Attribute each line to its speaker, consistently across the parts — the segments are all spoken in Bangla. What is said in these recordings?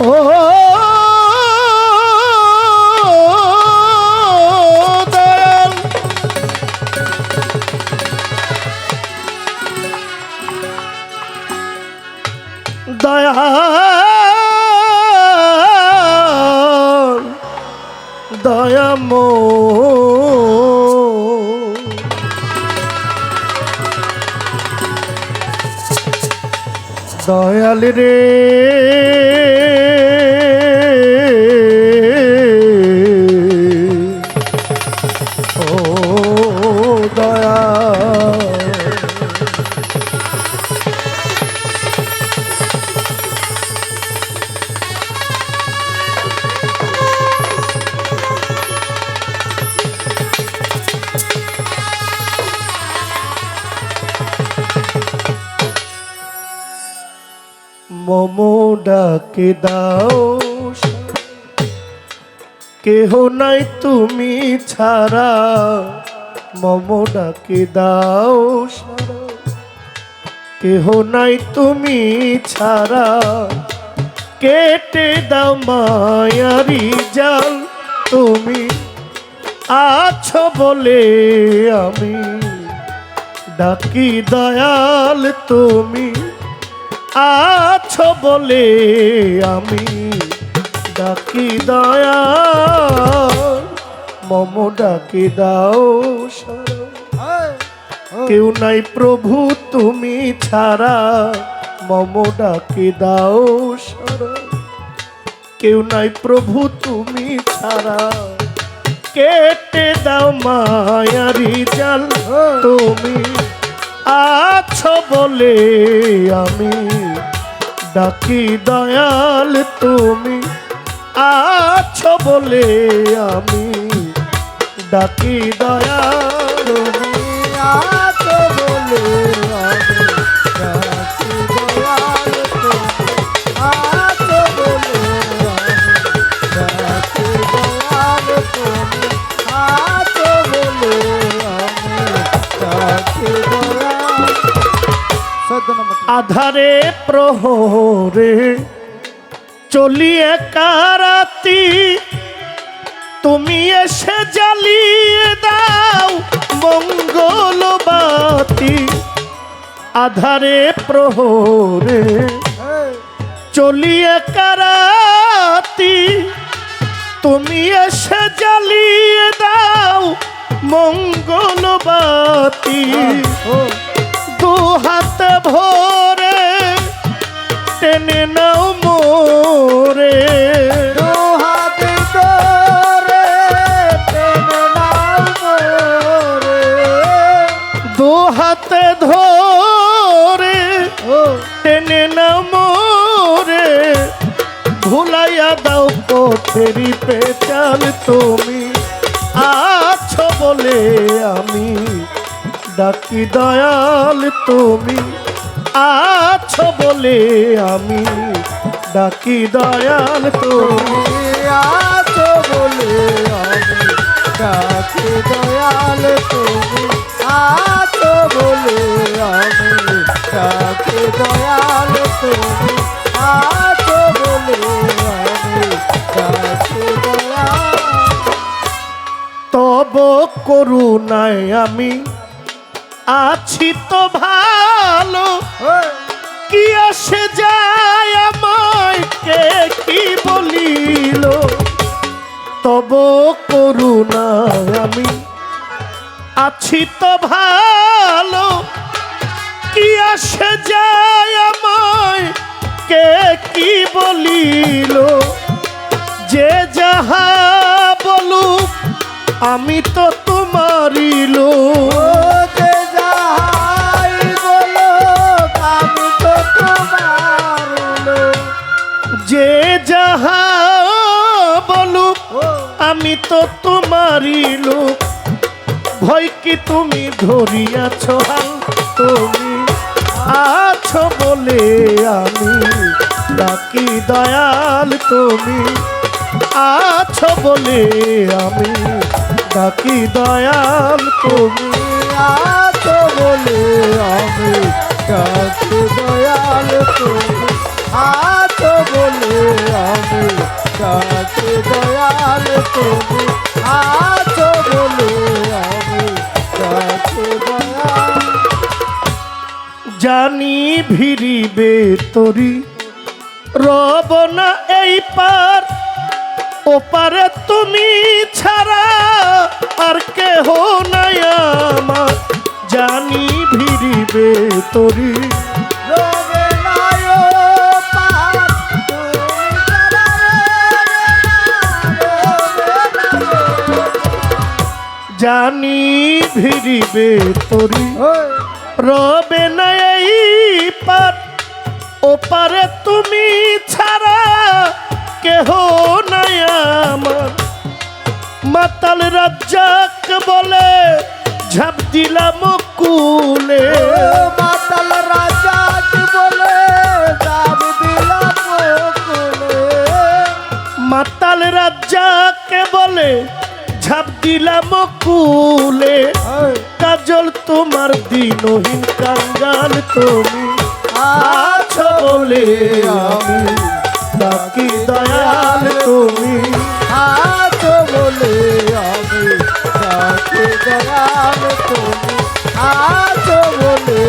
Speaker 1: ও দয়াল দয়ামো দয়াল রে। ডাকে দাও কেহ নাই তুমি ছাড়া মমো ডাকে দাও কেহ নাই তুমি ছাড়া, কেটে দাও মায়ারি জাল, তুমি আছো বলে আমি ডাকি দয়াল তুমি। আছো বলে আমি ডাকি দয়াল মম ডাকি দাও। কেউ নাই প্রভু তুমি ছাড়া। মম ডাকি দাও। কেউ নাই প্রভু তুমি ছাড়া। কেটে দাও মায়ারি জাল। তুমি আছো বলে আমি ডাকি দয়াল তুমি আছো বলে আমি ডাকি দয়াল তুমি আছো বলে আধারে প্রহরে চলিয়ে কারাতি তুমি এসে জ্বালিয়ে দাও মঙ্গলবাতি। আধারে প্রহরে চলিয়ে কারাতি তুমি এসে জ্বালিয়ে দাও মঙ্গলবাতি। দু হাত ভরে টেনে নাও মোরে। দু হাতে ধরে টেনে নাও মোরে। ভুলাইয়া দাও পথেরি পেচাল তুমি আছো বলে আমি। ডাকি দয়াল, তুমি আছো বলে আমি ডাকি দয়াল, তুমি আছো বলে আমি ডাকি দয়াল, তুমি আছো বলে আমি ডাকি দয়াল, তুমি আছো বলে আমি ডাকি দয়াল। তব করুণায় আমি আছি তো ভালো। কি আসে যায় আমায় কে কি বলিল? তব করুণায় আমি। আছি তো ভালো। কি আসে যায় আমায় কে কি বলিল? যে যাহা বলুক আমি তো তোমারই যাহা বলুক
Speaker 2: ও,
Speaker 1: আমি তো তোমারই লোক। ভয় কি তুমি ধরিয়াছ হাল তুমি আছো বলে আমি ডাকি দয়াল তুমি আছো বলে আমি ডাকি দয়াল তুমি
Speaker 2: আছো বলে আমি ডাকি দয়াল তুমি আছো বলে ডাকে দয়াল তুমি আছো বলে আমি
Speaker 1: জানি ভিড়িবে তরি, রব না এই পার। ওপারে তুমি ছাড়া আর কেহ নাই আমার। জানি ভিড়িবে তরি জানি ভিড়িবে তরি। রবে না এই পার। ওপারে তুমি ছাড়া কেহ নাই আমার। মাতাল রাজ্জাক বলে ঝাঁপ দিলাম কুলে।
Speaker 2: মাতাল রাজা কি বলে দাবি দিলাম কোলে।
Speaker 1: মাতাল রাজ্জাকে বলে দিলাম কুলে। কাজল তোমার দিনহীন কাঙ্গাল তুমি আছো বলে আমি। বাকি দয়াল তুমি
Speaker 2: আছো বলে আমি। ডাকে দয়াল তুমি আছো বলে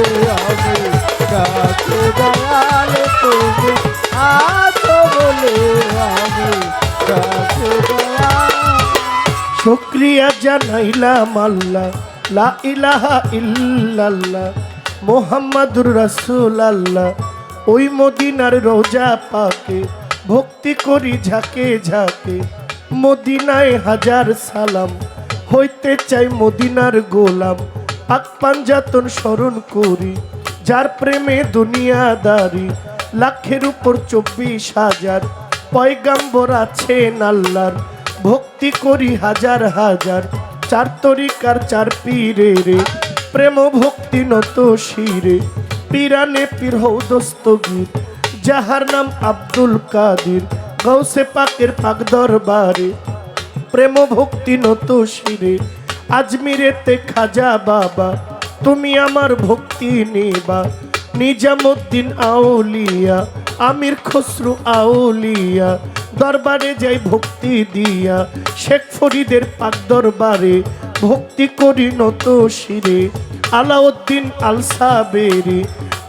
Speaker 1: শুক্রিয়া জানাইলাম আল্লাহ, লা ইলাহা ইল্লাল্লাহ, মোহাম্মদুর রাসূল আল্লাহ ওই মদিনার রোজা পাকে, ভক্তি করি ঝাঁকে ঝাঁকে। মদিনায় হাজার সালাম, হইতে চাই মদিনার গোলাম। পাক পাঞ্জাতন স্মরণ করি, যার প্রেমে দুনিয়াদারি। লাখের উপর চব্বিশ হাজার, পয়গাম্বর আছেন আল্লাহর ভক্তি করি হাজার হাজার, চার তরিকার চার পীরে রে। প্রেম ভক্তি নত শিরে, পিরানে পীর হৌদস্তগীর যাহার নাম আব্দুল কাদির গৌসে পাকের পাক দরবারে। প্রেম ভক্তি নত শিরে, আজমিরেতে খাজা বাবা, তুমি আমার ভক্তি নেবা। নিজামুদ্দিন আউলিয়া, আমির খসরু আউলিয়া দরবারে যাই ভক্তি দিয়া, শেখ ফরিদের পাক দরবারে ভক্তি করি নত শিরে। আলাউদ্দিন আল সাবেরি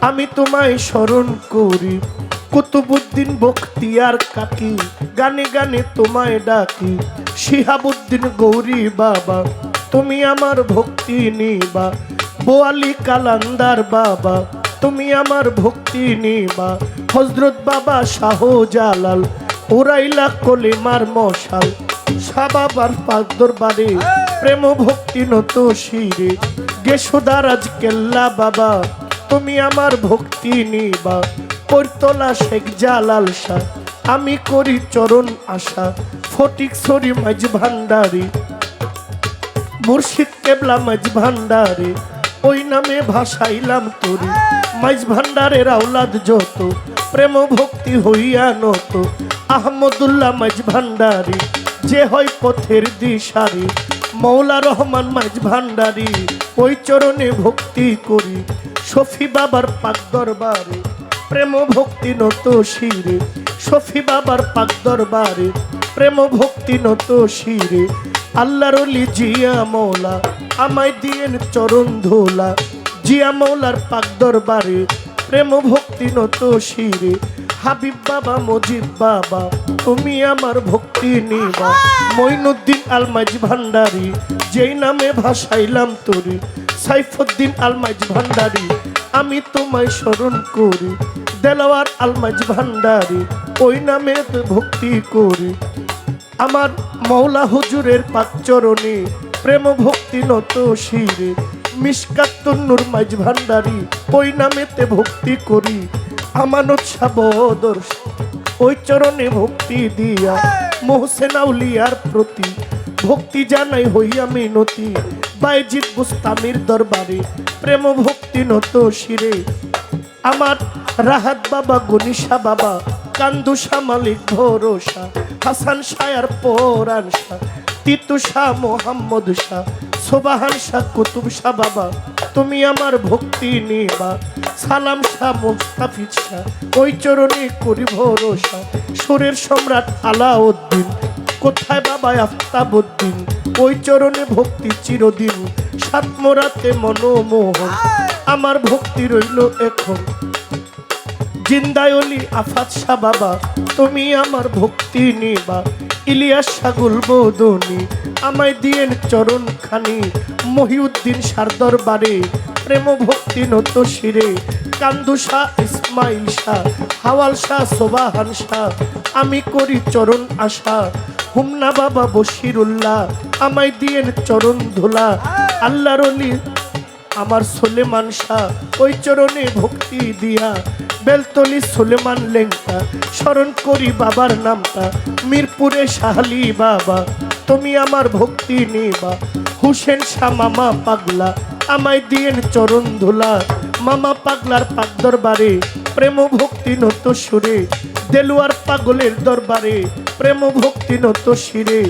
Speaker 1: আমি তোমায় স্মরণ করি। কুতুবুদ্দিন বখতিয়ার কাকি, গানে গানে তোমায় ডাকি। শিহাবুদ্দিন গৌরী বাবা, তুমি আমার ভক্তি নিবা। বোয়ালি কালান্দার বাবা, তুমি আমার ভক্তি নিবা। হজরত বাবা শাহ জালাল ওরাইলা কলিমার মশাল, সাবাবার পাক দরবারে প্রেম ভক্তি নত শিরে। গেসুদারাজ কেল্লা বাবা, তুমি আমার ভক্তি নিবা। পৈতলা শেখ জালাল শাহ, আমি করি চরণ আশা, ফটিক সরি মাঝ ভান্ডারি। মুর্শিদ কেবলা মাঝ ভান্ডারে, ওই নামে ভাসাইলাম তোরি। মাঝ ভান্ডারের আওলাদ যত প্রেম ভক্তি হইয়া নত। আহমদুল্লাহ মাঝ ভান্ডারি, যে হয় পথের দিশারি। মৌলা রহমান মাঝ ভান্ডারি, ওই চরণে ভক্তি করি। শফি বাবার পাক দরবারে, প্রেম ভক্তি নত শিরে। শফি বাবার পাক দরবারে, প্রেম ভক্তি নত শিরে। আল্লাহর জিয়া মৌলা, আমায় দিয়েন চরণ ধোলা। জিয়া মৌলার পাক দরবারে, প্রেম ভক্তি নত শিরে। হাবিব বাবা, মজিব বাবা, তুমি আমার ভক্তি নিবা। মইনুদ্দিন আলমাজ ভান্ডারি, যেই নামে ভাসাইলাম তোরে। সাইফুদ্দিন আলমাজ ভান্ডারি, আমি তোমায় স্মরণ করি। দেলাওয়ার আলমাজ ভান্ডারি, ওই নামে ভক্তি করি। আমার মৌলা হুজুরের পাকচরণে প্রেম ভক্তি নত শিরে। মিসকাত্তুন্নুর মাঝ ভান্ডারি, ওই নামেতে ভক্তি করি। আমানত সাবদর ওই চরণে ভক্তি দিয়া মোহসেন আউলিয়ার প্রতি ভক্তি জানাই হইয়া মিনতি। বাইজিৎ বুস্তামির দরবারে প্রেম ভক্তি নত শিরে। আমার রাহাত বাবা গনিশা বাবা কান্দুসা মালিক ভরসা হাসান শায়ার পরান শাহ। তিতু শাহ মোহাম্মদ শাহ, সোবাহান শাহ, কুতুব শাহ বাবা। তুমি আমার ভক্তি নিবা, সালাম শাহ মুস্তাফিজ শাহ, ওই চরণে করি ভরসা সুরের সম্রাট আলাউদ্দিন, কোথায় বাবা আফতাবুদ্দিন? ওই চরণে ভক্তি চিরদিন সাতমরাতে মনোমোহন। আমার ভক্তি রইল এখন। জিন্দায়লি আফাত শাহ বাবা, তুমি আমার ভক্তি নিবা। ইলিয়াস সাগুল বৌদনি আমায় দিয়েন চরণ খানি মহিউদ্দিন সারদর বারে প্রেম ভক্তি নত শিরে, কান্দু শাহ ইসমাইল শাহ, হাওয়াল শাহ সোবাহান শাহ, আমি করি চরণ আশা, হুমনা বাবা বশিরুল্লাহ, আমায় দিয়েন চরণ ধুলা, আল্লাহর আমার সোলেমান শাহ, ওই চরণে ভক্তি দিয়া। বেলতলি সোলেমান লেংটা, স্মরণ করি বাবার নামটা, মিরপুরে শাহালি বাবা, তুমি আমার ভক্তি নিবা। হুসেন শাহ, মামা পাগলা, আমায় দিয়েন চরণ ধুলা। মামা পাগলার পাক দরবারে প্রেম ভক্তি নত সুরে। দেলুয়ার পাগলের দরবারে প্রেম ভক্তি নত শিরে।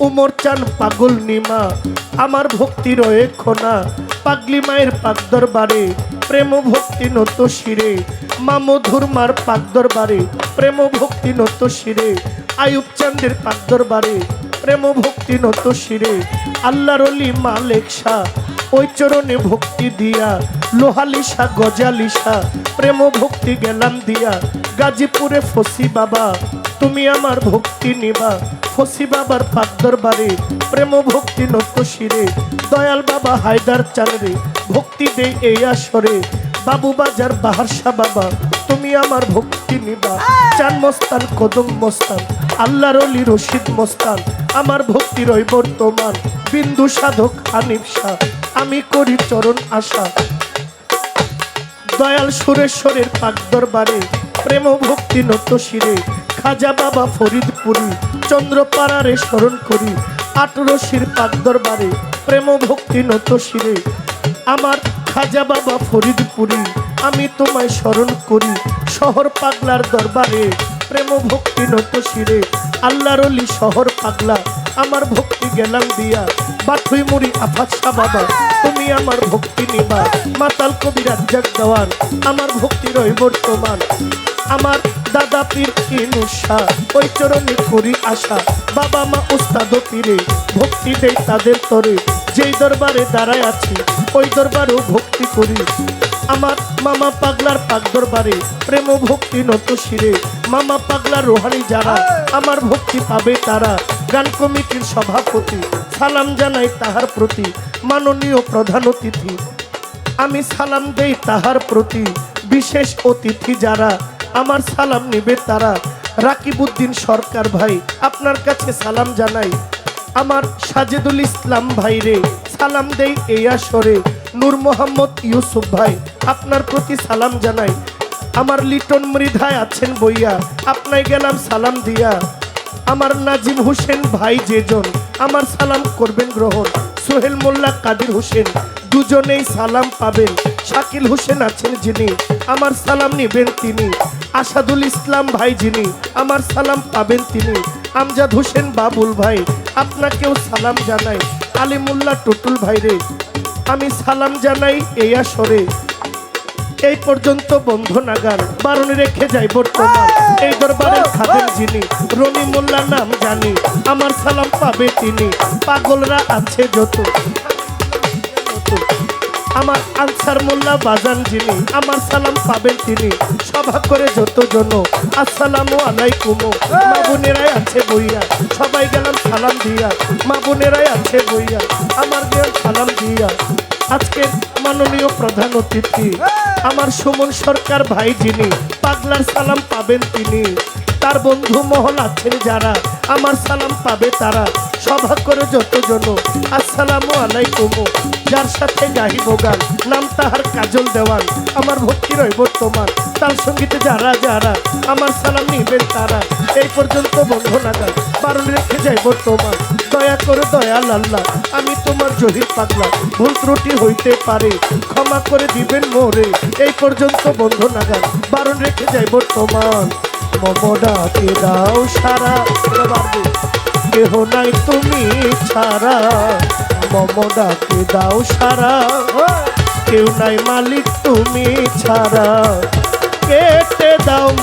Speaker 1: উমর চান পাগল নিমা। আমার ভক্তি রয়ে খোনা। পাগলি মায়ের পাক দরবারে, প্রেম ভক্তি নত শিরে। মামধুর মার পাক দরবারে, প্রেম ভক্তি নত শিরে। আয়ুব চান্দের পাক দরবারে, প্রেম ভক্তি নত শিরে। আল্লাহর মালেক শাহ, ওই চরণে ভক্তি দিয়া। লোহালিসা গজালিসা প্রেম ভক্তি গেলাম দিয়া। গাজীপুরে ফসি বাবা, তুমি আমার ভক্তি নিবা। ফসি বাবার পাক দরবারে প্রেম ভক্তি নত শিরে, দয়াল বাবা হায়দার চাঁদরে ভক্তি দেই এই আসরে, বাবু বাজার বাহারসা বাবা, তুমি আমার ভক্তি নিবা। চান মস্তান, কদম মস্তান, আল্লাহর অলি রশিদ মস্তান, আমার ভক্তি রই বর্তমান, বিন্দু সাধক হানিফ শাহ, আমি করি চরণ আশা। দয়াল সুরেশ্বরের পাক দরবারে প্রেম ভক্তি নত শিরে খাজা বাবা ফরিদপুরি, চন্দ্রপাড়ারে স্মরণ করি আটরশির পাক দরবারে প্রেম ভক্তি নত শিরে। আমার খাজা বাবা ফরিদপুরি, আমি তোমায় স্মরণ করি, শহর পাগলার দরবারে প্রেম ভক্তি নত শিরে। আল্লাহর অলি শহর পাগলা, আমার ভক্তি গেলাম দিয়া বাথুই মুড়ি আফাচ্ছা বাবা তুমি আমার ভক্তি নিবা মাতাল কবি রাজ্জাক দেওয়ান, আমার ভক্তি রই বর্তমান। আমার দাদা পীর ইনুষা ওই চরণে করি আশা। বাবা মা উস্তাদ পীরে, ভক্তি দেই তাদের তরে। যেই দরবারে দাঁড়ায় আছি, ওই দরবারেও ভক্তি করি। আমার মামা পাগলার পাক দরবারে, প্রেম ভক্তি নত শিরে। মামা পাগলার রোহানি যারা, আমার ভক্তি পাবে তারা। গান কমিটির সভাপতি, সালাম জানাই তাহার প্রতি। মাননীয় প্রধান অতিথি। আমি সালাম দেই তাহার প্রতি, বিশেষ অতিথি যারা আমার সালাম নেবে তারা। রাকিবউদ্দিন সরকার ভাই, আপনার কাছে সালাম জানাই। আমার সাজেদুল ইসলাম ভাই রে, সালাম দেই এই আসরে। নূর মোহাম্মদ ইউসুফ ভাই, আপনার প্রতি সালাম জানাই। আমার লিটন মৃধায় আছেন বইয়া, আপনায় গেলাম সালাম দিয়া। আমার নাজিম হোসেন ভাই যেজন, আমার সালাম করবেন গ্রহণ। সোহেল মোল্লা, কাদির হোসেন, দুজনেই সালাম পাবেন। শাকিল হোসেন আছেন যিনি, আমার সালাম নেবেন তিনি। আসাদুল ইসলাম ভাই যিনি, আমার সালাম পাবেন তিনি। আমজাদ হোসেন বাবুল ভাই, আপনাকেও সালাম জানাই। আলিমুল্লাহ টুটুল ভাইরে, আমি সালাম জানাই এই আসরে। এই পর্যন্ত বন্ধ নাগান বারণে রেখে যাই বর্তমান। এই দরবারের খাদেম যিনি, রনি মোল্লা নাম জানি, আমার সালাম পাবে তিনি। পাগলরা আছে যত, আমার আনসার মোল্লা বাজান যিনি, আমার সালাম পাবেন তিনি। সভা করে যত জন আসসালামু আলাইকুম। মা বোনেরাই আছে বইয়া, সবাই গেলাম সালাম দিয়া। মা বোনেরাই আছে বইয়া, আমার গেলাম সালাম দিয়া। আজকের মাননীয় প্রধান অতিথি আমার সুমন সরকার ভাই যিনি, পাগলার সালাম পাবেন তিনি। তার বন্ধু মহল আছেন যারা, আমার সালাম পাবে তারা। সভা করে যতজন, আসসালামু আলাইকুম। যার সাথে গাহিব গান, নাম তাহার কাজল দেওয়ান। আমার ভক্তি রয় বর্তমান তার সঙ্গীতে যারা যারা আমার সালাম নিবেন তারা। এই পর্যন্ত বন্ধ নাগাল বারণ রেখে যায় বর্তমান। দয়া করে, দয়া আল্লাহ আমি তোমার জহির পাগলা। ভুল ত্রুটি হইতে পারে, ক্ষমা করে দিবেন মোরে। এই পর্যন্ত বন্ধ নাগাল বারণ রেখে যায় বর্তমান। মমডাকে দাও সারা কেহ নাই তুমি ছাড়া। মমডাকে দাও সারা। কেউ নাই মালিক তুমি ছাড়া।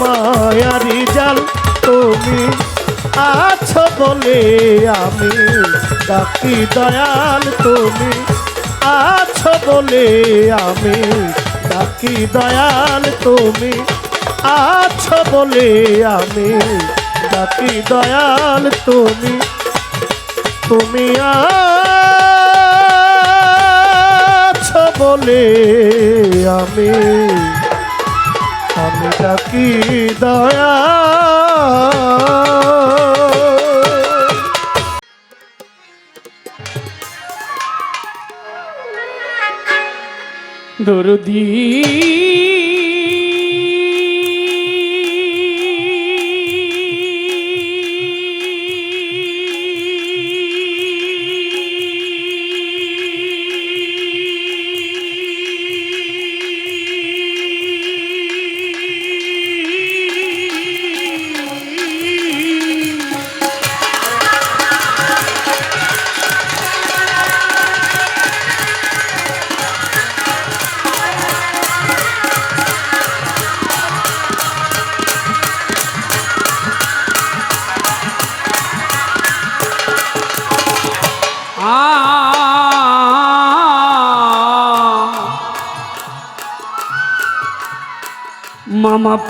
Speaker 1: মায়ারি জাল, তুমি আছো বলে আমি ডাকি দয়াল, তুমি আছো বলে আমি ডাকি দয়াল, তুমি আছো বলে আমি ডাকি দয়াল, তুমি তুমি আছো বলে আমি আমি ডাকি দয়া।
Speaker 3: দরদি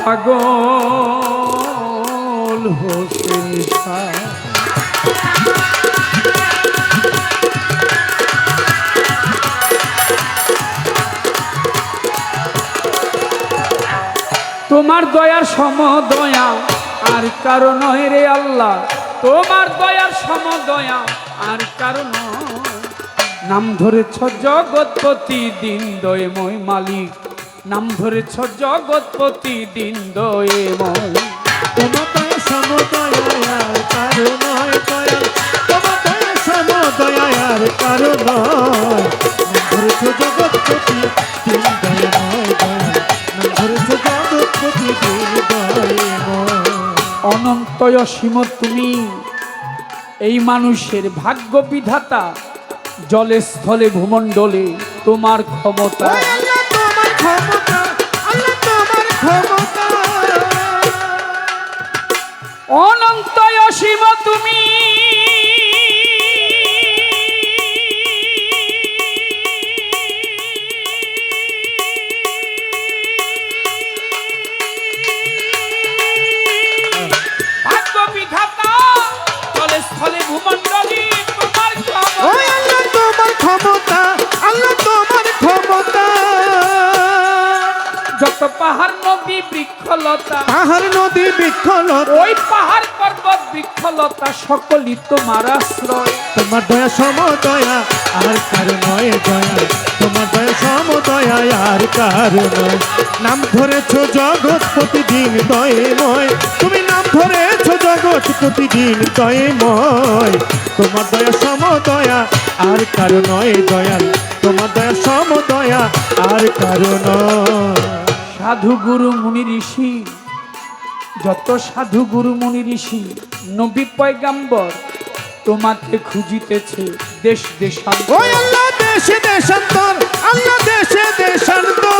Speaker 3: পাগল হোসেন তোমার দয়ার সম দয়া আর কারও নয় রে আল্লাহ। তোমার দয়ার সম দয়া আর কারও নয়। নাম ধরেছ জগৎপতি দিন দয়ময় মালিক। নাম ধরেছ জগৎপতি দিন দয়ময়
Speaker 2: তোমার সমদয়ার কারণ দয়াল তোমার সমদয়ার কারণ ধরেছ জগৎপতি দিন দয়াময় দয়াল ধরেছ জগৎপতি দিন দয়াময়
Speaker 3: অনন্তয় অসীম তুমি এই মানুষের ভাগ্য বিধাতা জলে স্থলে ভূমণ্ডলে তোমার ক্ষমতা।
Speaker 2: ক্ষমতা আল্লাহ তোমার
Speaker 3: অনন্ত অসীম তুমি। পাহাড় নদী বৃক্ষলতা।
Speaker 2: পাহাড় নদী বৃক্ষলত।
Speaker 3: ওই পাহাড় পর্বত বৃক্ষলতা সকলই তোমার আশ্রয়।
Speaker 2: তোমার দয়া সমদয়া আর কার নয় দয়া। তোমার দয়া সমদয়া আর কার নয়। নাম ধরেছ জগৎ প্রতিদিন দয়ময়। তুমি নাম ধরেছ জগৎ প্রতিদিন দয়ময়। তোমার দয়া সমদয়া আর কার নয় দয়াল তোমার দয়া সমদয়া আর কার নয়।
Speaker 3: সাধু গুরু মুনি ঋষি যত সাধু গুরু মুনি ঋষি নবী পয়গাম্বর তোমাকে খুঁজিতেছে দেশ দেশান্তর।
Speaker 2: আল্লাহ দেশে দেশান্তর আল্লাহ দেশে দেশান্তর।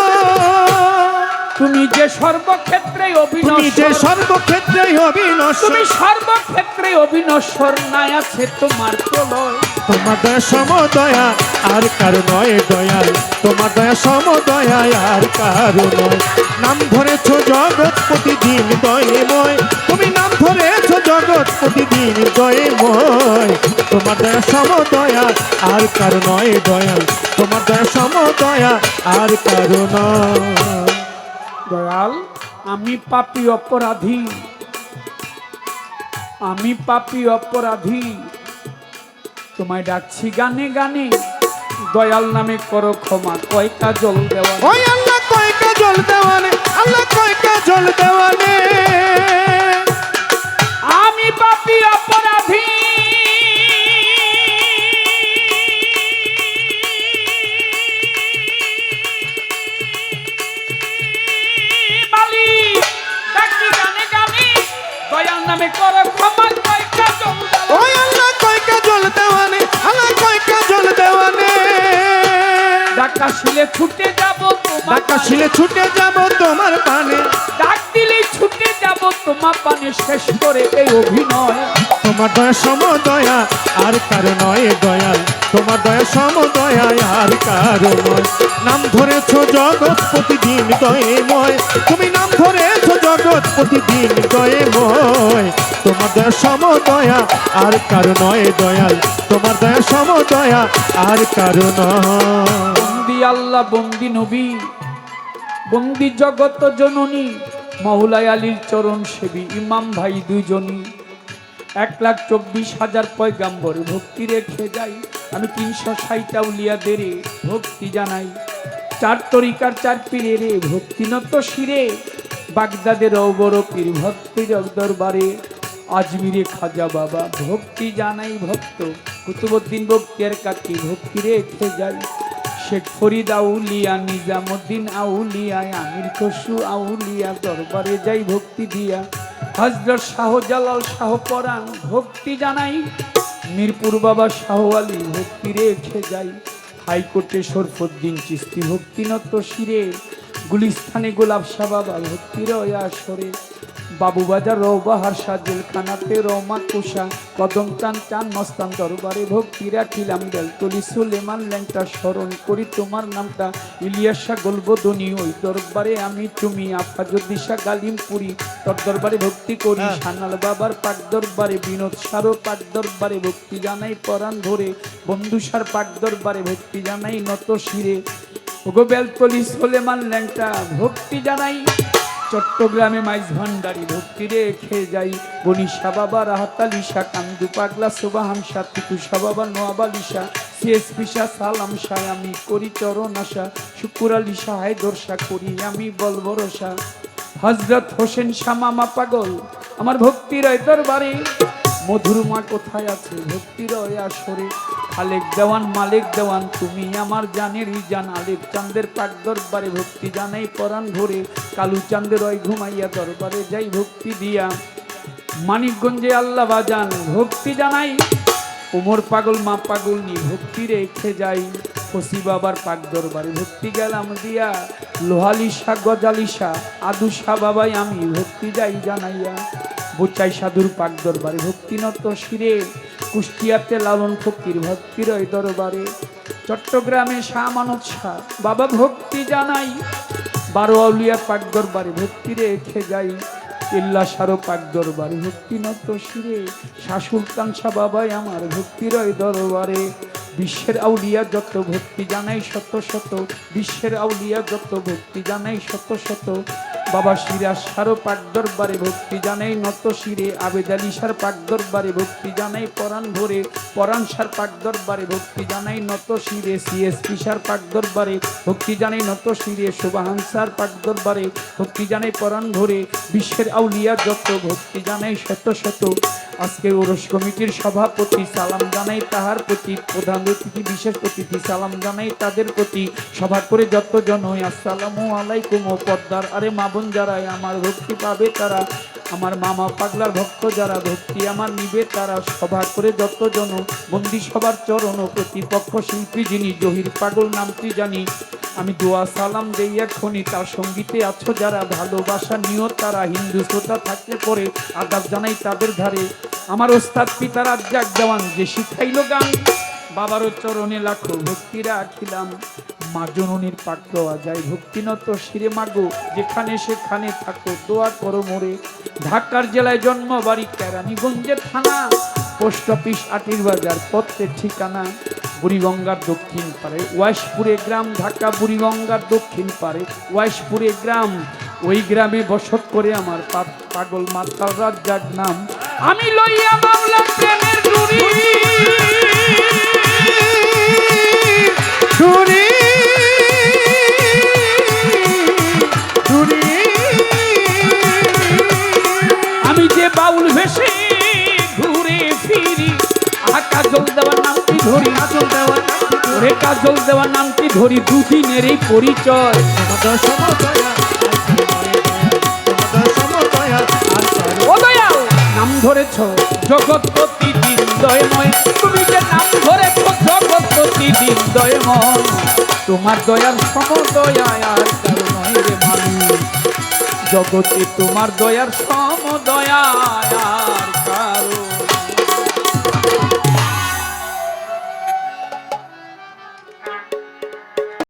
Speaker 3: তুমি যে সর্বক্ষেত্রে
Speaker 2: তুমি যে
Speaker 3: অবিনশ্বর
Speaker 2: সর্বক্ষেত্রে অবিনশ্বর।
Speaker 3: তুমি সর্বক্ষেত্রে অবিনশ্বর নাই আছে তোমার প্রলয়।
Speaker 2: তোমার সমদয়া আর কারও নয় দয়াল। তোমার দয়া সমদয়া আর কারও নয়। নাম ধরেছ জগৎ প্রতিদিন দয়ময়। তুমি নাম ধরেছ জগৎ প্রতিদিন দয়ময়। তোমার দয়া সমদয়া আর কারও নয় দয়াল। তোমার দয়া সমদয়া আর কারও নয়।
Speaker 3: দয়াল, আমি পাপি অপরাধী। আমি পাপী অপরাধী। তোমায় ডাকছি গানে গানে। দয়াল নামে করো ক্ষমা কয়টা জল দেওয়া
Speaker 2: ওই আল্লাহ কয়কা জল দেওয়ানে আল্লাহ কয়কা জল দেওয়ানে
Speaker 3: আমি পাপী অপরাধী। দয়াল নামে করো ডাক শিলে ছুটে যাব তোমার
Speaker 2: ঢাকা শিলে ছুটে যাব তোমার পানে।
Speaker 3: ডাক তোমার পানে শেষ করে এই অভিনয়।
Speaker 2: তোমার দয়া সমদয়া আর কারও নয় দয়াল। তোমার দয়া সমদয়া আর কারও নয়। নাম ধরেছ জগৎ প্রতিদিন দয়েময়। তুমি নাম ধরেছ জগৎ প্রতিদিন দয়েময়। তোমার দয়া সমদয়া আর কারও নয় দয়াল। তোমার দয়া সমদয়া আর কারও নয়।
Speaker 3: বন্দি আল্লাহ বন্দি নবী। বন্দি জগত জননী। মৌলাই আলীর চরণ সেবী, ইমাম ভাই দুইজনই এক লাখ চব্বিশ হাজার পয়গাম্বর, ভক্তি রেখে যাই। আমি তিনশো ষাটটা উলিয়াদের ভক্তি জানাই। চার তরিকার চার পীরে রে ভক্তিনত শিরে। বাগদাদের অবর পীর ভক্তির দরবারে। আজমিরে খাজা বাবা, ভক্তি জানাই ভক্ত। কুতুবুদ্দিন বক্তিয়ার কাকি, ভক্তি রেখে যাই। শেখ ফরিদ আউলিয়া, নিজামুদ্দিন আউলিয়া, আমির খসু আউলিয়া, দরবারে যাই ভক্তি দিয়া। হজরত শাহ জালাল শাহ পরাণ, ভক্তি জানাই। মিরপুর বাবা শাহ আলী ভক্তি রেখে যাই। হাইকোর্টে সরফুদ্দিন চিস্তি ভক্তি নত শিরে। গুলিস্থানে গোলাপ শাহ বাবা ভক্তির আসরে বাবুবাজার রৌবাহার সাজেল খানাতে রমা কুষা। কদম টান চান মস্তান দরবারে ভক্তি রাখিলাম বেলতলি সুলেমান ল্যাংটা স্মরণ করি তোমার নামটা। ইলিয়াসা গল্বদনী ওই দরবারে আমি তুমি আফাজুদ্দিশা গালিমপুরি। তোর দরবারে ভক্তি করি সানাল বাবার পাক দরবারে বিনোদ সারো পাক দরবারে ভক্তি জানাই পরাণ ধরে বন্ধুসার পাক দরবারে ভক্তি জানাই নত শিরে। ওগো বেলতলি সোলেমান ল্যাংটা ভক্তি জানাই চট্টগ্রামে মাইজ ভান্ডারি ভক্তি রেখে যাই। বনিশা বাবা রাহাতালিশা কান্দু পাগলা, সুবাহান সাতিকু বাবা নোয়াবালিশা সিএসপি শাহ, সালাম শাহ, আমি করি চরণ আশা, শুকুর আলী শাহ দর্শা করি আমি বলবরসা হজরত হোসেন শাহ মামা পাগল, আমার ভক্তির দরবারে, মধুর মা কোথায় আছে? ভক্তির আসরে খালেক দেওয়ান, মালিক দেওয়ান, তুমি আমার জানেরই জান। আলেক চাঁদের পাক দরবারে ভক্তি জানাই পরাণ ভরে। কালু চাঁদের ওই ঘুমাইয়া দরবারে যাই ভক্তি দিয়া। মানিকগঞ্জে আল্লাহ বাজান, ভক্তি জানাই। উমর পাগল, মা পাগল নি ভক্তি রেখে যাই। ফসি বাবার পাক দরবারে ভক্তি গেলাম দিয়া। লোহালিশা, গজালিশা, আদুশা বাবাই আমি ভক্তি যাই জানাইয়া। বুচাই সাধুর পাক দরবারে ভক্তিনত শিরে। কুষ্টিয়াতে লালন ফকির ভক্তির ওই দরবারে। চট্টগ্রামে শাহ মানত শাহ বাবা ভক্তি জানাই। বারো আউলিয়া পাক দরবারে ভক্তি রেখে যাই। ইল্লা সারো পাক দরবারে ভক্তিনত শিরে। শাহ সুলতান শাহ বাবাই আমার ভক্তির ওই দরবারে। বিশ্বের আউলিয়া যত ভক্তি জানাই শত শত। বিশ্বের আউলিয়া যত ভক্তি জানাই শত শত। বাবা সিরাজ সারো পাক দরবারে ভক্তি জানাই, নত শিরে আবেদ আলী সার পাক দরবারে ভক্তি জানাই, পরাণ ভরে পরাণ সার পাক দরবারে ভক্তি জানাই, নত শিরে সিএসপি সার পাক দরবারে ভক্তি জানাই, নত শিরে সুবাহান সার পাক দরবারে ভক্তি জানাই, পরাণ ভরে বিশ্বের আউলিয়া যত ভক্তি জানাই, শত শত। আজকের ওরস কমিটির সভাপতি সালাম জানাই, তাহার প্রতি প্রধান অতিথি, বিশেষ অতিথি সালাম জানাই, তাদের প্রতি সভা করে যত জন আসসালামু আলাইকুম ও পদ্মার আরে মা বোন যারা আমার ভক্তি পাবে তারা, আমার মামা পাগলার ভক্ত যারা ভক্তি আমার নিবে তারা, সভা করে যত জন বন্দি সবার চরণ, প্রতিপক্ষ শিল্পী যিনি জহির পাগল নামটি জানি? আমি দোয়া সালাম দেই এখনই তার সঙ্গীতে আছো যারা, ভালোবাসা নিও তারা, হিন্দু শ্রোতা থাকলে পরে আদাব জানাই তাদের ধারে। আমার ওস্তাদ পিতা রাজ্জাক দেওয়ান যে শিখাইল গান, বাবারও চরণে লাখো ভক্তি রাখিলাম মা জননীর পাক দেওয়া যায় ভক্তিনত শিরে মাগো, যেখানে সেখানে থাকো, দোয়া করো মোরে। ঢাকার জেলায় জন্ম বাড়ি কেরানীগঞ্জে থানা, পোস্ট অফিস আটির বাজার পত্রের ঠিকানা। বুড়িগঙ্গার দক্ষিণ পারে ওয়াইশপুরে গ্রাম, ঢাকা বুড়িগঙ্গার দক্ষিণ পারে ওয়াইশপুরে গ্রাম। ওই গ্রামে বসত করে আমার পাগল মাতাল রাজ্জাক নাম। আমি লইয়া মামলা প্রেমের কাজল দেওয়ার নামটি ধরি দুদিনের এই পরিচয়। নাম ধরেছ। জগৎপতি দিন তুমি যে নাম ধরেছ জগৎ প্রতিদিন দয়ময় তোমার দয়ার সমদয়ায় আর জগতে তোমার দয়ার সমদয়ায়